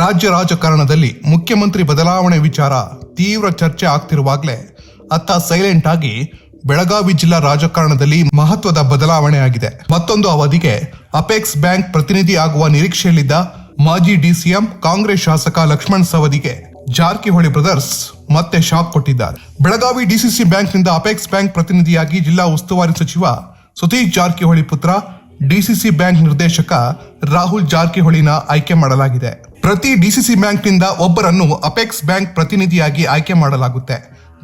ರಾಜ್ಯ ರಾಜಕಾರಣದಲ್ಲಿ ಮುಖ್ಯಮಂತ್ರಿ ಬದಲಾವಣೆ ವಿಚಾರ ತೀವ್ರ ಚರ್ಚೆ ಆಗ್ತಿರುವಾಗಲೇ ಅತ್ತ ಸೈಲೆಂಟ್ ಆಗಿ ಬೆಳಗಾವಿ ಜಿಲ್ಲಾ ರಾಜಕಾರಣದಲ್ಲಿ ಮಹತ್ವದ ಬದಲಾವಣೆ ಆಗಿದೆ. ಮತ್ತೊಂದು ಅವಧಿಗೆ ಅಪೆಕ್ಸ್ ಬ್ಯಾಂಕ್ ಪ್ರತಿನಿಧಿ ಆಗುವ ನಿರೀಕ್ಷೆಯಲ್ಲಿದ್ದ ಮಾಜಿ ಡಿಸಿಎಂ ಕಾಂಗ್ರೆಸ್ ಶಾಸಕ ಲಕ್ಷ್ಮಣ್ ಸವದಿಗೆ ಜಾರಕಿಹೊಳಿ ಬ್ರದರ್ಸ್ ಮತ್ತೆ ಶಾಕ್ ಕೊಟ್ಟಿದ್ದಾರೆ. ಬೆಳಗಾವಿ ಡಿಸಿಸಿ ಬ್ಯಾಂಕ್ನಿಂದ ಅಪೆಕ್ಸ್ ಬ್ಯಾಂಕ್ ಪ್ರತಿನಿಧಿಯಾಗಿ ಜಿಲ್ಲಾ ಉಸ್ತುವಾರಿ ಸಚಿವ ಸತೀಶ್ ಜಾರಕಿಹೊಳಿ ಪುತ್ರ ಡಿಸಿಸಿ ಬ್ಯಾಂಕ್ ನಿರ್ದೇಶಕ ರಾಹುಲ್ ಜಾರಕಿಹೊಳಿನ ಆಯ್ಕೆ ಮಾಡಲಾಗಿದೆ. ಪ್ರತಿ ಡಿಸಿಸಿ ಬ್ಯಾಂಕ್ನಿಂದ ಒಬ್ಬರನ್ನು ಅಪೆಕ್ಸ್ ಬ್ಯಾಂಕ್ ಪ್ರತಿನಿಧಿಯಾಗಿ ಆಯ್ಕೆ ಮಾಡಲಾಗುತ್ತೆ.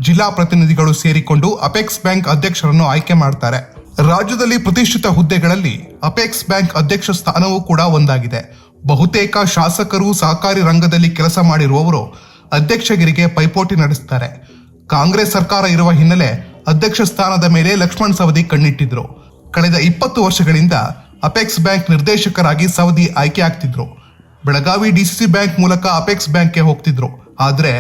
ಜಿಲ್ಲಾ ಪ್ರತಿನಿಧಿಗಳು ಸೇರಿಕೊಂಡು ಅಪೆಕ್ಸ್ ಬ್ಯಾಂಕ್ ಅಧ್ಯಕ್ಷರನ್ನು ಆಯ್ಕೆ ಮಾಡ್ತಾರೆ. ರಾಜ್ಯದಲ್ಲಿ ಪ್ರತಿಷ್ಠಿತ ಹುದ್ದೆಗಳಲ್ಲಿ ಅಪೆಕ್ಸ್ ಬ್ಯಾಂಕ್ ಅಧ್ಯಕ್ಷ ಸ್ಥಾನವೂ ಕೂಡ ಒಂದಾಗಿದೆ. ಬಹುತೇಕ ಶಾಸಕರು ಸಹಕಾರಿ ರಂಗದಲ್ಲಿ ಕೆಲಸ ಮಾಡಿರುವವರು ಅಧ್ಯಕ್ಷಗಿರಿಗೆ ಪೈಪೋಟಿ ನಡೆಸುತ್ತಾರೆ ಕಾಂಗ್ರೆಸ್ ಸರ್ಕಾರ ಇರುವ ಹಿನ್ನೆಲೆ ಅಧ್ಯಕ್ಷ ಸ್ಥಾನದ ಮೇಲೆ ಲಕ್ಷ್ಮಣ್ ಸವದಿ ಕಣ್ಣಿಟ್ಟಿದ್ರು. ಕಳೆದ ಇಪ್ಪತ್ತು ವರ್ಷಗಳಿಂದ ಅಪೆಕ್ಸ್ ಬ್ಯಾಂಕ್ ನಿರ್ದೇಶಕರಾಗಿ ಸವದಿ ಆಯ್ಕೆ ಆಗ್ತಿದ್ರು. ಬೆಳಗಾವಿ ಡಿಸಿಸಿ ಬ್ಯಾಂಕ್ ಮೂಲಕ ಅಪೆಕ್ಸ್ ಬ್ಯಾಂಕ್ಗೆ ಹೋಗ್ತಿದ್ರು. ಆದ್ರೆ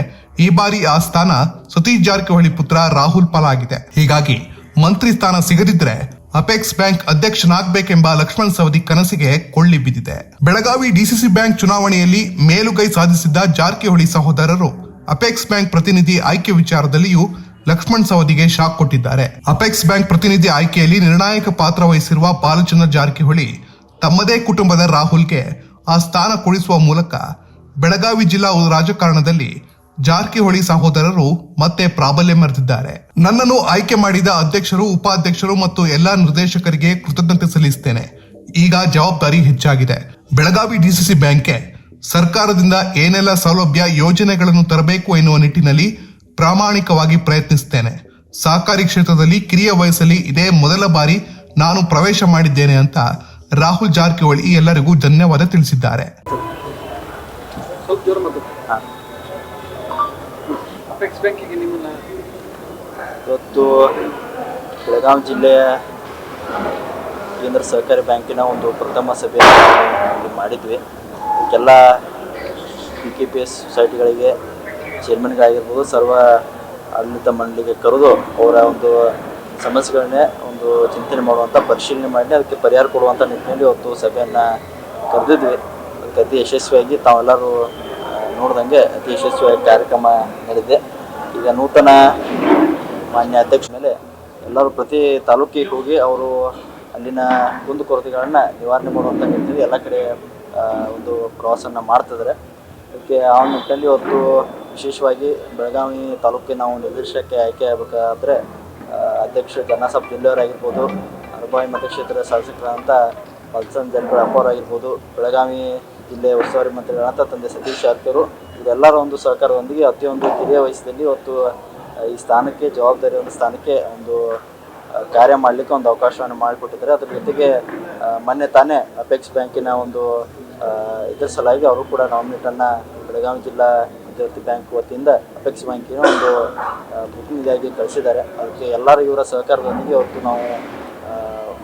ಈ ಬಾರಿ ಆ ಸ್ಥಾನ ಸತೀಶ್ ಜಾರಕಿಹೊಳಿ ಪುತ್ರ ರಾಹುಲ್ ಪಾಲಾಗಿದೆ ಹೀಗಾಗಿ ಮಂತ್ರಿ ಸ್ಥಾನ ಸಿಗದಿದ್ರೆ ಅಪೆಕ್ಸ್ ಬ್ಯಾಂಕ್ ಅಧ್ಯಕ್ಷನಾಗಬೇಕೆಂಬ ಲಕ್ಷ್ಮಣ್ ಸವದಿ ಕನಸಿಗೆ ಕೊಳ್ಳಿ ಬಿದ್ದಿದೆ. ಬೆಳಗಾವಿ ಡಿಸಿಸಿ ಬ್ಯಾಂಕ್ ಚುನಾವಣೆಯಲ್ಲಿ ಮೇಲುಗೈ ಸಾಧಿಸಿದ್ದ ಜಾರಕಿಹೊಳಿ ಸಹೋದರರು ಅಪೆಕ್ಸ್ ಬ್ಯಾಂಕ್ ಪ್ರತಿನಿಧಿ ಆಯ್ಕೆ ವಿಚಾರದಲ್ಲಿಯೂ ಲಕ್ಷ್ಮಣ್ ಸವದಿಗೆ ಶಾಕ್ ಕೊಟ್ಟಿದ್ದಾರೆ. ಅಪೆಕ್ಸ್ ಬ್ಯಾಂಕ್ ಪ್ರತಿನಿಧಿ ಆಯ್ಕೆಯಲ್ಲಿ ನಿರ್ಣಾಯಕ ಪಾತ್ರ ವಹಿಸಿರುವ ಬಾಲಚಂದ್ರ ಜಾರಕಿಹೊಳಿ ತಮ್ಮದೇ ಕುಟುಂಬದ ರಾಹುಲ್ಗೆ ಆ ಸ್ಥಾನ ಕೊಡಿಸುವ ಮೂಲಕ ಬೆಳಗಾವಿ ಜಿಲ್ಲಾ ರಾಜಕಾರಣದಲ್ಲಿ ಜಾರಕಿಹೊಳಿ ಸಹೋದರರು ಮತ್ತೆ ಪ್ರಾಬಲ್ಯ ಮೆರೆದಿದ್ದಾರೆ. ನನ್ನನ್ನು ಆಯ್ಕೆ ಮಾಡಿದ ಅಧ್ಯಕ್ಷರು, ಉಪಾಧ್ಯಕ್ಷರು ಮತ್ತು ಎಲ್ಲಾ ನಿರ್ದೇಶಕರಿಗೆ ಕೃತಜ್ಞತೆ ಸಲ್ಲಿಸುತ್ತೇನೆ ಈಗ ಜವಾಬ್ದಾರಿ ಹೆಚ್ಚಾಗಿದೆ. ಬೆಳಗಾವಿ ಡಿಸಿಸಿ ಬ್ಯಾಂಕ್ಗೆ ಸರ್ಕಾರದಿಂದ ಏನೆಲ್ಲ ಸೌಲಭ್ಯ, ಯೋಜನೆಗಳನ್ನು ತರಬೇಕು ಎನ್ನುವ ನಿಟ್ಟಿನಲ್ಲಿ ಪ್ರಾಮಾಣಿಕವಾಗಿ ಪ್ರಯತ್ನಿಸುತ್ತೇನೆ ಸಹಕಾರಿ ಕ್ಷೇತ್ರದಲ್ಲಿ ಕಿರಿಯ ವಯಸ್ಸಲ್ಲಿ ಇದೇ ಮೊದಲ ಬಾರಿ ನಾನು ಪ್ರವೇಶ ಮಾಡಿದ್ದೇನೆ ಅಂತ ರಾಹುಲ್ ಜಾರಕಿಹೊಳಿ ಎಲ್ಲರಿಗೂ ಧನ್ಯವಾದ ತಿಳಿಸಿದ್ದಾರೆ. ಇವತ್ತು ಬೆಳಗಾವಿ ಜಿಲ್ಲೆಯ ಕೇಂದ್ರ ಸಹಕಾರಿ ಬ್ಯಾಂಕಿನ ಒಂದು ಪ್ರಥಮ ಇಲ್ಲಿ ಮಾಡಿದ್ವಿ. ಎಲ್ಲ ಪಿ ಕೆ ಪಿ ಎಸ್ ಸೊಸೈಟಿಗಳಿಗೆ, ಚೇರ್ಮನ್ಗಳಾಗಿರ್ಬೋದು, ಸರ್ವ ಆಡಳಿತ ಮಂಡಳಿಗೆ ಕರೆದು ಅವರ ಒಂದು ಸಮಸ್ಯೆಗಳನ್ನೇ ಒಂದು ಚಿಂತನೆ ಮಾಡುವಂಥ ಪರಿಶೀಲನೆ ಮಾಡಿ ಅದಕ್ಕೆ ಪರಿಹಾರ ಕೊಡುವಂಥ ನಿಟ್ಟಿನಲ್ಲಿ ಇವತ್ತು ಸಭೆಯನ್ನು ಕರೆದಿದ್ವಿ. ಅದಕ್ಕೆ ಅತಿ ಯಶಸ್ವಿಯಾಗಿ ತಾವೆಲ್ಲರೂ ನೋಡಿದಂಗೆ ಅತಿ ಯಶಸ್ವಿಯಾಗಿ ಕಾರ್ಯಕ್ರಮ ನಡೆದಿದೆ. ಈಗ ನೂತನ ಮಾನ್ಯ ಅಧ್ಯಕ್ಷ ಮೇಲೆ ಎಲ್ಲರೂ ಪ್ರತಿ ತಾಲೂಕಿಗೆ ಹೋಗಿ ಅವರು ಅಲ್ಲಿನ ಕುಂದುಕೊರತೆಗಳನ್ನ ನಿವಾರಣೆ ಮಾಡುವಂಥ ನಿಟ್ಟಿನಲ್ಲಿ ಎಲ್ಲ ಕಡೆ ಒಂದು ಪ್ರವಾಸನ ಮಾಡ್ತಿದ್ದಾರೆ. ಅದಕ್ಕೆ ಆ ನಿಟ್ಟಿನಲ್ಲಿ ಇವತ್ತು ವಿಶೇಷವಾಗಿ ಬೆಳಗಾವಿ ತಾಲೂಕಿನ ನಾವು ನಿರ್ದೇಶಕಕ್ಕೆ ಆಯ್ಕೆ ಆಗಬೇಕಾದ್ರೆ ಅಧ್ಯಕ್ಷ ಜನಾಸಬ್ ಜಿಲ್ಲೆಯವರಾಗಿರ್ಬೋದು ಅರಬಾಯಿ ಮತಕ್ಷೇತ್ರದ ಶಾಸಕರಾದಂಥ ಪಲ್ಸನ್ ಜನರ ಅಪ್ಪವರಾಗಿರ್ಬೋದು ಬೆಳಗಾವಿ ಜಿಲ್ಲೆಯ ಉಸ್ತುವಾರಿ ಮಂತ್ರಿಗಳಂತ ತಂದೆ ಸತೀಶ್ ಜಾರಕಿಹೊಳಿ ಇದೆಲ್ಲರ ಒಂದು ಸಹಕಾರದೊಂದಿಗೆ ಅತಿಯೊಂದು ಕಿರಿಯ ವಯಸ್ಸಿನಲ್ಲಿ ಇವತ್ತು ಈ ಸ್ಥಾನಕ್ಕೆ, ಜವಾಬ್ದಾರಿ ಒಂದು ಸ್ಥಾನಕ್ಕೆ ಒಂದು ಕಾರ್ಯ ಮಾಡಲಿಕ್ಕೆ ಒಂದು ಅವಕಾಶವನ್ನು ಮಾಡಿಕೊಟ್ಟಿದ್ದಾರೆ. ಅದ್ರ ಜೊತೆಗೆ ಮೊನ್ನೆ ತಾನೇ ಅಪೆಕ್ಸ್ ಬ್ಯಾಂಕಿನ ಒಂದು ಇದ್ರ ಸಲುವಾಗಿ ಅವರು ಕೂಡ ನಾಮಿನೇಟನ್ನು ಬೆಳಗಾವಿ ಜಿಲ್ಲಾ ವಿದ್ಯಾರ್ಥಿ ಬ್ಯಾಂಕ್ ವತಿಯಿಂದ ಅಪೆಕ್ಸ್ ಬ್ಯಾಂಕಿನ ಒಂದು ಪ್ರತಿನಿಧಿಯಾಗಿ ಕಳಿಸಿದ್ದಾರೆ. ಅದಕ್ಕೆ ಎಲ್ಲರೂ ಇವರ ಸಹಕಾರದೊಂದಿಗೆ ಇವತ್ತು ನಾವು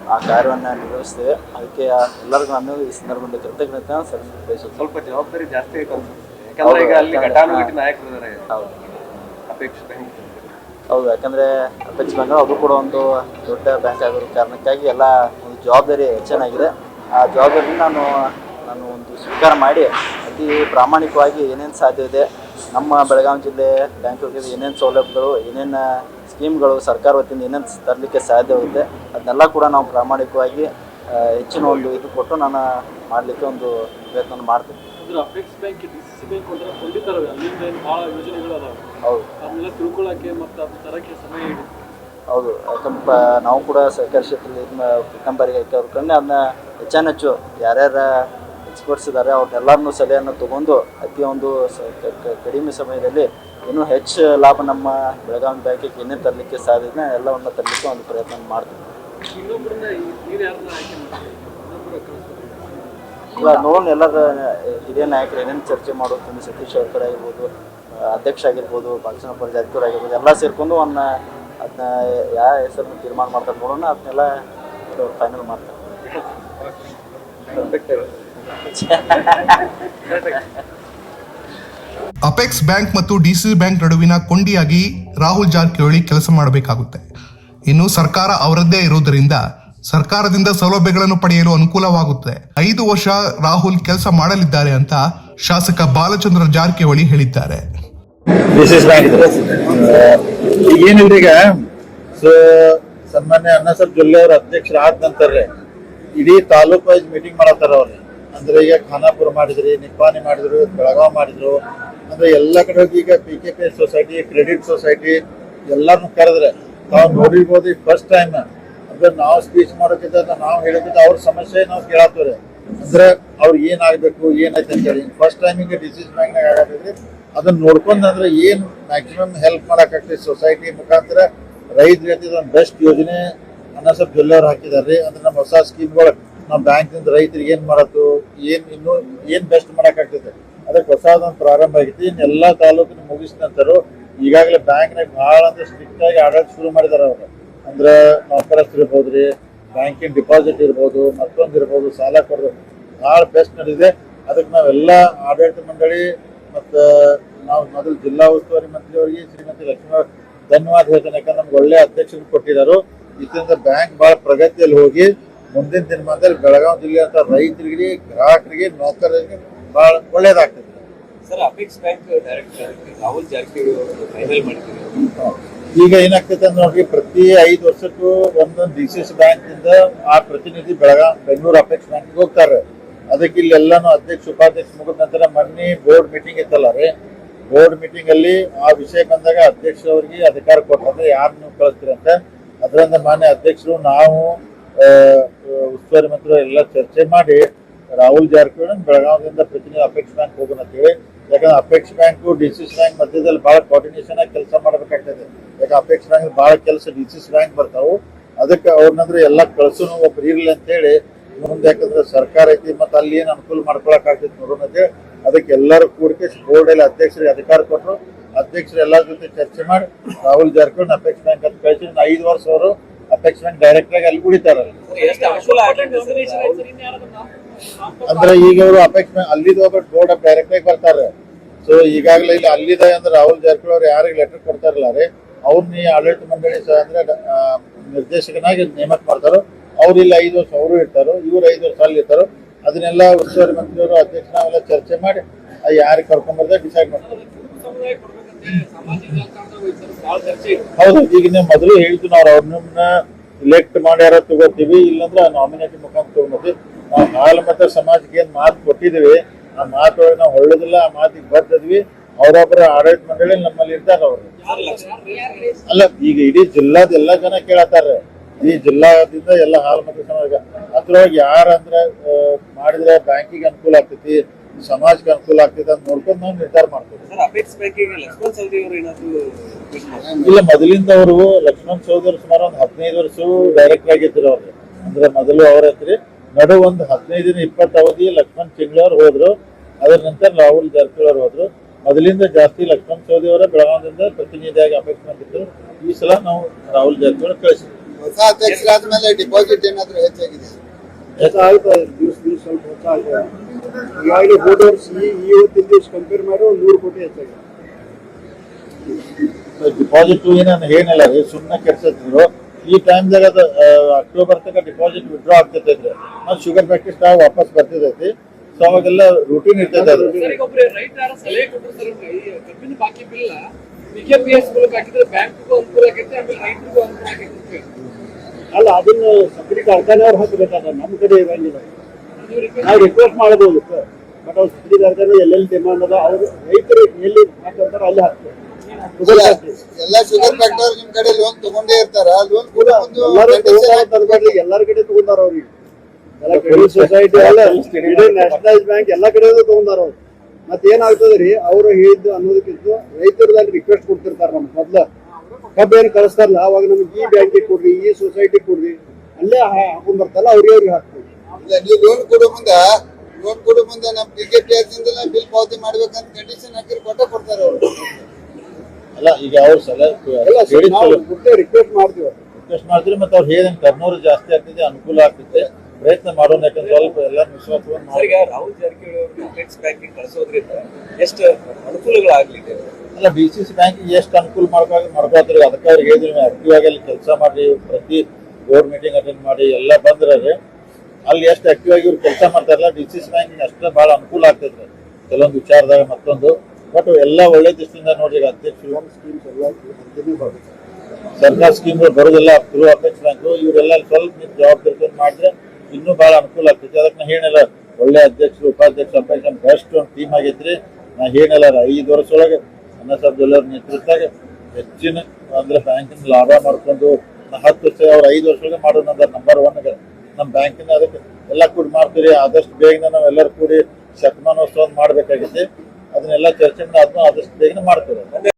ಆ, ಕಾರ್ಯವನ್ನು ನಿರ್ವಹಿಸ್ತೇವೆ. ಅದಕ್ಕೆ ಎಲ್ಲರಿಗೂ ನಾನು ಈ ಸಂದರ್ಭದಲ್ಲಿ ಕೃತಜ್ಞತೆ ಸಲ್ಲಿಸಲು ಸ್ವಲ್ಪ ಜವಾಬ್ದಾರಿ ಜಾಸ್ತಿ ಆಯ್ತು ಯಾಕಂದ್ರೆ ಈಗ ಅಲ್ಲಿ ಹೌದು, ಘಟಾನುಘಟಿ ನಾಯಕರಿದ್ದಾರೆ. ಹೌದು. ಅಪೇಕ್ಷ ಬ್ಯಾಂಕ್ ಹೌದು ಯಾಕಂದರೆ ಅಪೆಕ್ಸ್ ಬ್ಯಾಂಕ್ ಅದು ಕೂಡ ಒಂದು ದೊಡ್ಡ ಬ್ಯಾಂಕ್ ಆಗಿರೋ ಕಾರಣಕ್ಕಾಗಿ ಎಲ್ಲ ಒಂದು ಜವಾಬ್ದಾರಿ ಚೆನ್ನಾಗಿದೆ ಆ ಜವಾಬ್ದಾರಿ ನಾನು ನಾನು ಒಂದು ಸ್ವೀಕಾರ ಮಾಡಿ ಅತಿ ಪ್ರಾಮಾಣಿಕವಾಗಿ ಏನೇನು ಸಾಧ್ಯ ಇದೆ ನಮ್ಮ ಬೆಳಗಾವಿ ಜಿಲ್ಲೆ ಬ್ಯಾಂಕಿಗೆ ಏನೇನು ಸೌಲಭ್ಯಗಳು ಏನೇನು ಸ್ಕೀಮ್ಗಳು ಸರ್ಕಾರ ವತಿಯಿಂದ ಏನೇನು ತರಲಿಕ್ಕೆ ಸಾಧ್ಯವಿದೆ ಅದನ್ನೆಲ್ಲ ಕೂಡ ನಾವು ಪ್ರಾಮಾಣಿಕವಾಗಿ ಹೆಚ್ಚಿನ ಒಂದು ಇದು ಕೊಟ್ಟು ನಾನು ಮಾಡಲಿಕ್ಕೆ ಒಂದು ಪ್ರಯತ್ನ ಮಾಡ್ತೀನಿ. ಹೌದು. ಯಾಕಂದ್ರೆ ನಾವು ಕೂಡ ಸಹಕಾರಿ ಕ್ಷೇತ್ರದಲ್ಲಿ ಇದನ್ನ ಪ್ರಥಮ ಬಾರಿಗೆ ಆಯ್ಕೆ ಅವ್ರ ಅದನ್ನ ಹೆಚ್ಚಾನೆಚ್ಚು ಯಾರ್ಯಾರ ಎಕ್ಸ್ಪರ್ಟ್ಸ್ ಇದ್ದಾರೆ ಅವ್ರನ್ನೆಲ್ಲರನ್ನೂ ಸಲಹೆಯನ್ನು ತಗೊಂಡು ಅತಿ ಒಂದು ಕಡಿಮೆ ಸಮಯದಲ್ಲಿ ಇನ್ನೂ ಹೆಚ್ಚು ಲಾಭ ನಮ್ಮ ಬೆಳಗಾವಿ ಬ್ಯಾಂಕಿಗೆ ಏನೇನು ತರಲಿಕ್ಕೆ ಸಾಧ್ಯ ಎಲ್ಲವನ್ನು ತರಲಿಕ್ಕೆ ಒಂದು ಪ್ರಯತ್ನ ಮಾಡ್ತೀವಿ. ಇಲ್ಲ ನೋಡೋಣ ಎಲ್ಲರ, ಹಿರಿಯ ನಾಯಕರು ಏನೇನು ಚರ್ಚೆ ಮಾಡೋದು ಸತೀಶ್ ಅವ್ರ ಆಗಿರ್ಬೋದು, ಅಧ್ಯಕ್ಷ ಆಗಿರ್ಬೋದು ಬಾಲಚಂದ್ರ ಜಾರಕಿಹೊಳಿ ಆಗಿರ್ಬೋದು, ಎಲ್ಲ ಸೇರ್ಕೊಂಡು ಅವನ್ನ ಅದನ್ನ ಯಾವ ಹೆಸರನ್ನು ತೀರ್ಮಾನ ಮಾಡ್ತಾರೆ ನೋಡೋಣ, ಅದನ್ನೆಲ್ಲ ಫೈನಲ್ ಮಾಡ್ತಾರೆ. ಅಪೆಕ್ಸ್ ಬ್ಯಾಂಕ್ ಮತ್ತು ಡಿಸಿ ಬ್ಯಾಂಕ್ ನಡುವಿನ ಕೊಂಡಿಯಾಗಿ ರಾಹುಲ್ ಜಾರಕಿಹೊಳಿ ಕೆಲಸ ಮಾಡಬೇಕಾಗುತ್ತೆ. ಇನ್ನು ಸರ್ಕಾರ ಅವರದ್ದೇ ಇರುವುದರಿಂದ ಸರ್ಕಾರದಿಂದ ಸೌಲಭ್ಯಗಳನ್ನು ಪಡೆಯಲು ಅನುಕೂಲವಾಗುತ್ತೆ. ಐದು ವರ್ಷ ರಾಹುಲ್ ಕೆಲಸ ಮಾಡಲಿದ್ದಾರೆ ಅಂತ ಶಾಸಕ ಬಾಲಚಂದ್ರ ಜಾರಕಿಹೊಳಿ ಹೇಳಿದ್ದಾರೆ. ಈಗ ಏನಿಲ್ರಿ ಈಗ? ಸೊ ಸನ್ಮಾನ್ಯ ಜೊಲ್ಲೆ ಅಧ್ಯಕ್ಷರ ಆದ ನಂತರ ಇಡೀ ತಾಲೂಕ್ ವೈಸ್ ಮೀಟಿಂಗ್ ಮಾಡತ್ತಾರ ಅವ್ರು. ಅಂದ್ರೆ ಈಗ ಖಾನಾಪುರ ಮಾಡಿದ್ರಿ ನಿಪ್ಪಾನಿ ಮಾಡಿದ್ರು, ಬೆಳಗಾವ್ ಮಾಡಿದ್ರು, ಅಂದ್ರೆ ಎಲ್ಲಾ ಕಡೆ ಹೋಗಿ ಈಗ P K P society credit society ಎಲ್ಲಾನು ಕರೆದ್ರೆ, ತಾವು ನೋಡಿರ್ಬೋದು ಫಸ್ಟ್ ಟೈಮ್ ಅಂದ್ರೆ ನಾವು ಸ್ಪೀಚ್ ಮಾಡೋಕ್ಕಿಂತ ನಾವು ಹೇಳೋಕ್ಕಿಂತ ಅವ್ರ ಸಮಸ್ಯೆ ನಾವು ಕೇಳತ್ತವ್ರೆ. ಅಂದ್ರೆ ಅವ್ರು ಏನಾಗಬೇಕು ಏನಾಯ್ತು ಅಂತ ಹೇಳಿ. ಫಸ್ಟ್ ಟೈಮ್ ಹಿಂಗೆ ಡಿಸಿಸ್ ಬ್ಯಾಂಕ್ನಾಗ ಆಗತ್ತೈತಿ ಅದನ್ನ ನೋಡ್ಕೊಂಡ್ರೆ ಅಂದ್ರೆ ಏನ್ ಮ್ಯಾಕ್ಸಿಮಮ್ ಹೆಲ್ಪ್ ಮಾಡಕ್ಕಾಗ್ತೈತಿ ಸೊಸೈಟಿ ಮುಖಾಂತರ? ರೈತರಿಗೆ ಬೆಸ್ಟ್ ಯೋಜನೆ ಅನ್ನ ಸ್ವಲ್ಪ ಜೊಲ್ಲೆಯವ್ರು ಹಾಕಿದಾರ್ರಿ. ಅಂದ್ರೆ ನಮ್ಮ ಹೊಸ ಸ್ಕೀಮ್ಗಳು ನಮ್ಮ ಬ್ಯಾಂಕಿಂದ ರೈತರಿಗೆ ಏನ್ ಮಾಡತ್ತು ಏನು ಇನ್ನು ಏನು ಬೆಸ್ಟ್ ಮಾಡೋಕ್ಕಾಗ್ತದೆ ಅದಕ್ಕೆ ಹೊಸದೊಂದು ಪ್ರಾರಂಭ ಆಗಿತ್ತು. ಇನ್ನು ಎಲ್ಲಾ ತಾಲೂಕಿನ ಮುಗಿಸಿದ ನಂತರ ಈಗಾಗಲೇ ಬ್ಯಾಂಕ್ನಾಗ ಭಾಳ ಅಂದ್ರೆ ಸ್ಟ್ರಿಕ್ಟ್ ಆಗಿ ಆಡಳಿತ ಶುರು ಮಾಡಿದಾರೆ ಅವರು. ಅಂದ್ರೆ ನೌಕರಸ್ಥರು ರೀ ಬ್ಯಾಂಕಿನ ಡಿಪಾಸಿಟ್ ಇರ್ಬೋದು, ಮತ್ತೊಂದು ಇರ್ಬೋದು, ಸಾಲ ಕೊಡೋದು. ಭಾಳ ಬೆಸ್ಟ್ ನಡೆದಿದೆ ಅದಕ್ಕೆ ನಾವೆಲ್ಲ ಆಡಳಿತ ಮಂಡಳಿ ಮತ್ತು ನಾವು ಮೊದಲು ಜಿಲ್ಲಾ ಉಸ್ತುವಾರಿ ಮಂತ್ರಿ ಅವರಿಗೆ ಶ್ರೀಮತಿ ಲಕ್ಷ್ಮಣ ಧನ್ಯವಾದ ಹೇಳ್ತೇನೆ. ಯಾಕಂದ್ರೆ ನಮ್ಗೆ ಒಳ್ಳೆ ಅಧ್ಯಕ್ಷರು ಕೊಟ್ಟಿದ್ದಾರೆ ಇದರಿಂದ ಬ್ಯಾಂಕ್ ಭಾಳ ಪ್ರಗತಿಯಲ್ಲಿ ಹೋಗಿ ಮುಂದಿನ ದಿನಮಾನದಲ್ಲಿ ಬೆಳಗಾವಿ ಜಿಲ್ಲೆ ಅಂತ ರೈತರಿಗೆ ಗ್ರಾಹಕರಿಗೆ ನೌಕರರಿಗೆ ಬಹಳ ಒಳ್ಳೇದಾಗ್ತದೆ. Sir apex bank director Rahul Jarkiholi ಅವರು ಫೈನಲ್ ಮಾಡಿದ್ದೀವಿ ಈಗ ಏನಾಗ್ತೈತೆ ಅಂದ್ರೆ ನೋಡ್ರಿ ಪ್ರತಿ ಐದು ವರ್ಷಕ್ಕೂ ಒಂದೊಂದು ಡಿ ಸಿ ಎಸ್ ಬ್ಯಾಂಕಿಂದ ಆ ಪ್ರತಿನಿಧಿ ಬೆಳಗಾವಿ ಬೆಂಗಳೂರು ಅಪೇಕ್ಷ ಬ್ಯಾಂಕ್ ಹೋಗ್ತಾರೆ. ಅದಕ್ಕೆ ಇಲ್ಲಿ ಎಲ್ಲಾನು ಅಧ್ಯಕ್ಷ ಉಪಾಧ್ಯಕ್ಷ ಮುಗಿದ ನಂತರ ಮೊನ್ನೆ ಬೋರ್ಡ್ ಮೀಟಿಂಗ್ ಇತ್ತಲ್ಲ ರೀ. ಬೋರ್ಡ್ ಮೀಟಿಂಗ್ ಅಲ್ಲಿ ಆ ವಿಷಯ ಬಂದಾಗ ಅಧ್ಯಕ್ಷರವರಿಗೆ ಅಧಿಕಾರ ಕೊಟ್ಟರೆ ಯಾರು ನೀವು ಕಳಿಸ್ತೀರಂತೆ? ಅಂತ ಅದರಿಂದ ಮಾನ್ಯ ಅಧ್ಯಕ್ಷರು ನಾವು ಉಸ್ತುವಾರಿ ಮಂತ್ರಿ ಎಲ್ಲ ಚರ್ಚೆ ಮಾಡಿ ರಾಹುಲ್ ಜಾರಕಿಹೊಳಿ ಬೆಳಗಾವಿಯಿಂದ ಪ್ರತಿನಿಧಿ ಅಪೆಕ್ಸ್ ಬ್ಯಾಂಕ್ ಹೋಗೋಣ ಅಂತೇಳಿ ಯಾಕಂದ್ರೆ apex bank, D C bank ಮಧ್ಯದಲ್ಲಿ ಬಹಳ ಕೋಆರ್ಡಿನೇಷನ್ ಆಗಿ ಕೆಲಸ ಮಾಡಬೇಕಾಗ್ತದೆ. ಯಾಕೆ ಅಪೆಕ್ಸ್ ಬ್ಯಾಂಕ್ ಬಹಳ ಕೆಲಸ ಡಿ ಸಿ ಬ್ಯಾಂಕ್ ಬರ್ತಾವು. ಅದಕ್ಕೆ ಅವ್ರನ್ನಂದ್ರೆ ಎಲ್ಲ ಕಳ್ಸೋನು ಒಬ್ರು ಅಂತ ಅಂತೇಳಿ ಮುಂದೆ ಯಾಕಂದ್ರೆ ಸರ್ಕಾರ ಐತಿ ಮತ್ತೆ ಅಲ್ಲಿ ಏನು ಅನುಕೂಲ ಮಾಡ್ಕೊಳಕ್ ಆಗ್ತೈತಿ ನೋಡೋಣ ಅಂತೇಳಿ ಅದಕ್ಕೆ ಎಲ್ಲರೂ ಕೂಡಿಕೆ ಬೋರ್ಡ್ ಅಲ್ಲಿ ಅಧ್ಯಕ್ಷರಿಗೆ ಅಧಿಕಾರ ಕೊಟ್ಟರು ಅಧ್ಯಕ್ಷರು ಎಲ್ಲರ ಜೊತೆ ಚರ್ಚೆ ಮಾಡಿ ರಾಹುಲ್ ಜಾರಕಿಹೊಳಿ ಅಪೆಕ್ಸ್ ಬ್ಯಾಂಕ್ ಅಂತ ಕಳಿಸಿ ಐದು ವರ್ಷ ಅವರು ಬ್ಯಾಂಕ್ ಡೈರೆಕ್ಟ್ ಆಗಿ ಅಲ್ಲಿ ಕುಡಿತಾರ ಅಂದ್ರೆ ಈಗ ಅವರು ಅಪೆಕ್ಸ್ ಅಲ್ಲಿದ ಒಬ್ಬ ಬೋರ್ಡ್ ಆಫ್ ಡೈರೆಕ್ಟ್ ಆಗಿ ಬರ್ತಾರೆ. ಸೊ ಈಗಾಗಲೇ ಇಲ್ಲಿ ಅಲ್ಲಿದ ಅಂದ್ರೆ ರಾಹುಲ್ ಜಾರಕಿಹೊಳಿ ಅವ್ರು ಯಾರಿಗೆ ಲೆಟರ್ ಕೊಡ್ತಾರಲ್ಲ ರೀ. ಅವ್ರನ್ನ ಆಡಳಿತ ಮಂಡಳಿ ಅಂದ್ರೆ ನಿರ್ದೇಶಕನಾಗಿ ನೇಮಕ ಮಾಡ್ತಾರೋ ಅವ್ರು ಇಲ್ಲಿ ಐದು ವರ್ಷ ಅವರು ಇರ್ತಾರೋ ಇವ್ರು ಐದು ವರ್ಷ ಅಲ್ಲಿ ಇರ್ತಾರೋ ಅದನ್ನೆಲ್ಲ ಉಸ್ತುವಾರಿ ಮಂತ್ರಿಯವರು ಅಧ್ಯಕ್ಷ ನಾವೆಲ್ಲ ಚರ್ಚೆ ಮಾಡಿ ಯಾರಿಗೆ ಕರ್ಕೊಂಡ್ಬರ್ದ ಡಿಸೈಡ್ ಮಾಡ್ತಾರೆ. ಹೌದು ಈಗ ನೀವು ಮೊದಲು ಹೇಳಿದ್ದು ನಾವು ಅವ್ರನ್ನ ಇಲೆಕ್ಟ್ ಮಾಡ್ಯಾರ ತಗೋತೀವಿ ಇಲ್ಲಾಂದ್ರೆ ನಾಮಿನೇಟಿ ಮುಖಾಂತರ ತಗೊಂಡ್ಬರ್ತೀವಿ. ನಾವು ಹಾಲು ಮತ್ತೆ ಸಮಾಜಕ್ಕೆ ಏನ್ ಮಾತು ಕೊಟ್ಟಿದ್ದೀವಿ ಆ ಮಾತು ಒಳಗೆ ನಾವು ಹೊಳ್ಳೋದಿಲ್ಲ ಆ ಮಾತಿಗೆ ಬರ್ತದ್ವಿ ಅವರೊಬ್ಬರ ಆಡಳಿತ ಮಂಡಳಿ ನಮ್ಮಲ್ಲಿ ಇರ್ತಾರ ಅವರು. ಅಲ್ಲ ಈಗ ಇಡೀ ಜಿಲ್ಲಾದ ಎಲ್ಲ ಜನ ಕೇಳತ್ತಾರ. ಈ ಜಿಲ್ಲಾದಿಂದ ಎಲ್ಲ ಹಾಲು ಮತ್ತು ಸಮಾಜ ಅದ್ರೊಳಗೆ ಯಾರ ಅಂದ್ರೆ ಆ, ಮಾಡಿದ್ರೆ ಬ್ಯಾಂಕಿಗೆ ಅನುಕೂಲ ಆಗ್ತೈತಿ ಸಮಾಜಕ್ಕೆ ಅನುಕೂಲ ಆಗ್ತದೆ ಅಂತ ನೋಡ್ಕೊಂಡು ನಾವು ನಿರ್ಧಾರ ಮಾಡ್ತೀವಿ. ಇಲ್ಲ ಮೊದಲಿಂದ ಅವರು ಲಕ್ಷ್ಮಣ್ ಚೌಧರಿ ಸುಮಾರು ಒಂದು ಹದಿನೈದು ವರ್ಷ ಡೈರೆಕ್ಟ್ ಆಗಿದ್ರು ಅವ್ರು. ಅಂದ್ರೆ ಮೊದಲು ಅವ್ರ ಹತ್ರ ನಡು ಒಂದು ಹದಿನೈದು ದಿನ ಇಪ್ಪತ್ತು ಅವಧಿ ಲಕ್ಷ್ಮಣ್ ಚಿಂಗ್ಳಿ ಅವ್ರು ಹೋದ್ರು ಅದ್ರ ನಂತರ ರಾಹುಲ್ ಜಾರಕಿಹೊಳಿ ಅವ್ರು ಹೋದ್ರು. ಮೊದಲಿಂದ ಜಾಸ್ತಿ ಲಕ್ಷ್ಮಣ್ ಚೌಧರಿ ಅವರ ಬೆಳಗಾವಿಯಿಂದ ಪ್ರತಿನಿಧಿಯಾಗಿ ಅಪೇಕ್ಷೆ ಮಾಡಿದ್ರು ಈ ಸಲ ನಾವು ರಾಹುಲ್ ಜಾರಕಿಹೊಳಿ ಕಳಿಸಿದ್ವಿ. ಹೊಸ ಅಧ್ಯಕ್ಷರಾದ್ಮೇಲೆ ಡಿಪಾಸಿಟ್ ಏನಾದರೂ ಹೆಚ್ಚಾಗಿದೆ? ದಿವಸ ದಿವಸ ಸ್ವಲ್ಪ ಹೆಚ್ಚಾಗಿದೆ ಈಗಾಗಲೇ ಹೋದ ವರ್ಷ ಈ ಇವತ್ತಿನ ದಿವಸ ಕಂಪೇರ್ ಮಾಡಿ ಒಂದು ನೂರು ಕೋಟಿ ಹೆಚ್ಚಾಗಿದೆ. ಡಿಪಾಸಿಟ್ ಏನೇನು ಏನಿಲ್ಲ ರೀ ಸುಮ್ಮನೆ ಕೆಡ್ಸಿದ್ರು. ಈ ಟೈಮ್ದಾಗ ಅದು ಅಕ್ಟೋಬರ್ ತನಕ ಡಿಪಾಸಿಟ್ ವಿಡ್ರಾ ಆಗ್ತೈತೆ ಮತ್ತೆ ಶುಗರ್ ಫ್ಯಾಕ್ಟ್ರಿ ಸ್ಟಾಕ್ ವಾಪಸ್ ಬರ್ತಿದೈತಿ ಸೊ ಅವಾಗೆಲ್ಲ ರೂಟೀನ್ ಇರ್ತೈತೆ ಅದು. ಬಾಕಿ ಬಿಲ್ ಮೂಲಕ ಹಾಕಿದ್ರೆ ಬ್ಯಾಂಕ್ಗೂ ಅನುಕೂಲ ಆಗೈತೆ ಆಮೇಲೆ ರೈತರಿಗೂ ಅನುಕೂಲ ಆಗೈತೆ ಅಲ್ಲ ಅದನ್ನು ಸಕ್ರಿ ಕಾರ್ಖಾನೆಯವ್ರು ಹಾಕಬೇಕಾದ ನಮ್ಮ ಕಡೆ ಇರಂಗಿಲ್ಲ ನೀವು ನಾವು ರಿಕ್ವೆಸ್ಟ್ ಮಾಡೋದು ಬಟ್ ಅವ್ರು ಸಕ್ರಿ ಕಾರ್ಖಾನೆ ಎಲ್ಲೆಲ್ಲಿ ಡಿಮಾಂಡ್ ಅದ ಅವರು ರೈತರು ಎಲ್ಲಿ ಹಾಕಂತಾರ ಅಲ್ಲಿ ಹಾಕ್ತಾರೆ. ಶುಗರ್ ಫ್ಯಾಕ್ಟರ್ ನಿಮ್ ಕಡೆ ಲೋನ್ ತಗೊಂಡೇ ಇರ್ತಾರ. ಲೋನ್ ಕೂಡ ಒಂದು ಎಲ್ಲರೂ ಕಡೆ ತಗೊಂಡಾರ ಅವ್ರಿಗೆ ಎಲ್ಲ ಕ್ರೆಡಿಟ್ ಸೊಸೈಟಿ ಅಲ್ಲ ಇಡೀ ನ್ಯಾಷನಲೈಸ್ ಬ್ಯಾಂಕ್ ಎಲ್ಲಾ ಕಡೆ ತಗೊಂಡಾರ ಅವ್ರು. ಮತ್ತೆ ಏನಾಗ್ತದ್ರಿ ಅವರು ಹೇಳಿದ್ದು ಅನ್ನೋದಕ್ಕಿಂತ ರೈತರದಲ್ಲಿ ರಿಕ್ವೆಸ್ಟ್ ಕೊಡ್ತಿರ್ತಾರ ನಮ್ಗೆ ಮೊದ್ಲ. ಕಬ್ಬು ಏನು ಕಳಿಸ್ತಾರಲ್ಲ ಅವಾಗ ನಮ್ಗೆ ಈ ಬ್ಯಾಂಕಿಗೆ ಕೊಡ್ರಿ ಈ ಸೊಸೈಟಿ ಕೊಡ್ರಿ ಅಲ್ಲೇ ಹಾಕೊಂಡ್ ಬರ್ತಾರಲ್ಲ ಅವ್ರಿಗೆ ಅವ್ರಿಗೆ ಹಾಕ್ತೀವಿ. ಇಲ್ಲ ನೀವು ಲೋನ್ ಕೊಡೋ ಮುಂದ ಲೋನ್ ಕೊಡೋ ಮುಂದೆ ನಮ್ ಕ್ರಿಕೆಟ್ ಬಿಲ್ ಪಾವತಿ ಮಾಡ್ಬೇಕಂತ ಕಂಡೀಷನ್ ಹಾಕಿರ್ ಕೊಟ್ಟ ಕೊಡ್ತಾರ ಅವ್ರು. ಅಲ್ಲ ಈಗ ಅವ್ರ ಸಲ ರಿಕ್ವೆಸ್ಟ್ ಮಾಡ್ತೀವಿ. ರಿಕ್ವೆಸ್ಟ್ ಮಾಡಿದ್ರೆ ಮತ್ತೆ ಅವ್ರು ಹೇಳಿದಂಗೆ ಟರ್ನೋರ್ ಜಾಸ್ತಿ ಆಗ್ತದೆ ಅನುಕೂಲ ಆಗ್ತೈತೆ ಪ್ರಯತ್ನ ಮಾಡೋಣ ಯಾಕಂದ್ರೆ ಸ್ವಲ್ಪ ಎಲ್ಲ ವಿಶ್ವಾಸ ಸರ್ ಈಗ ರಾಹುಲ್ ಜಾರಕಿಹೊಳಿ ಅವರು ಅಪೆಕ್ಸ್ ಬ್ಯಾಂಕಿಗೆ ಕಳಿಸೋದ್ರಿಂದ ಎಷ್ಟು ಅನುಕೂಲಗಳಾಗಲಿದೆ ಅಲ್ಲ ಬಿ ಸಿ ಸಿ ಬ್ಯಾಂಕ್ ಎಷ್ಟು ಅನುಕೂಲ ಮಾಡ್ಕೊ ಮಾಡ್ಕೊತಾರೆ ಅದಕ್ಕೆ ಅವ್ರಿಗೆ ಹೇಳಿದ್ವಿ ಆಕ್ಟಿವ್ ಆಗಿ ಅಲ್ಲಿ ಕೆಲಸ ಮಾಡಿ ಪ್ರತಿ ಬೋರ್ಡ್ ಮೀಟಿಂಗ್ ಅಟೆಂಡ್ ಮಾಡಿ ಎಲ್ಲ ಬಂದ್ರೆ ಅಲ್ಲಿ ಎಷ್ಟು ಆಕ್ಟಿವ್ ಆಗಿ ಇವ್ರು ಕೆಲಸ ಮಾಡ್ತಾರಲ್ಲ ಡಿ ಸಿ ಸಿ ಬ್ಯಾಂಕಿಗೆ ಅಷ್ಟೇ ಭಾಳ ಅನುಕೂಲ ಆಗ್ತದೆ ಕೆಲವೊಂದು ವಿಚಾರದಾಗ ಮತ್ತೊಂದು. ಬಟ್ ಎಲ್ಲ ಒಳ್ಳೆ ದೃಷ್ಟಿಯಿಂದ ನೋಡ್ರಿ ಅಧ್ಯಕ್ಷರು ಸ್ಕೀಮ್ಸ್ ಎಲ್ಲ ಸರ್ಕಾರ ಸ್ಕೀಮ್ಗಳು ಬರೋದಿಲ್ಲ ಥ್ರೂ ಅಪೇಕ್ಷೆ ಬ್ಯಾಂಕು ಇವರೆಲ್ಲ ಸ್ವಲ್ಪ ಜವಾಬ್ದಾರಿ ಮಾಡಿದ್ರೆ ಇನ್ನೂ ಬಹಳ ಅನುಕೂಲ ಆಗ್ತೈತಿ. ಅದಕ್ಕೆ ನಾ ಹೇಳಲ್ಲ ಒಳ್ಳೆ ಅಧ್ಯಕ್ಷರು ಉಪಾಧ್ಯಕ್ಷ ಅಪೆಕ್ಸ್ ಬೆಸ್ಟ್ ಒಂದು ಟೀಮ್ ಆಗೈತ್ರಿ ನಾ ಹೇಳಲ್ಲ ಐದು ವರ್ಷ ಒಳಗೆ ಅನ್ನ ಸಾಹೇಬ್ ನೇತೃತ್ವದಾಗ ಹೆಚ್ಚಿನ ಅಂದ್ರೆ ಬ್ಯಾಂಕಿನ ಲಾಭ ಮಾಡ್ಕೊಂಡು ನಾ ಹತ್ತು ವರ್ಷ, ಅವ್ರು ಐದು ವರ್ಷ ಒಳಗೆ ಅಂದ್ರೆ ನಂಬರ್ ಒನ್ ನಮ್ಮ ಬ್ಯಾಂಕಿನ ಅದಕ್ಕೆ ಎಲ್ಲ ಕೂಡಿ ಮಾಡ್ತೀರಿ ಆದಷ್ಟು ಬೇಗನೆ ನಾವೆಲ್ಲರೂ ಕೂಡಿ ಶತಮಾನೋತ್ಸವ ಮಾಡಬೇಕಾಗಿದೆ ಅದನ್ನೆಲ್ಲ ಚರ್ಚೆ ಮಾಡಿ ಅದನ್ನ ಆದಷ್ಟು ಬೇಗನೆ ಮಾಡ್ತೀವಿ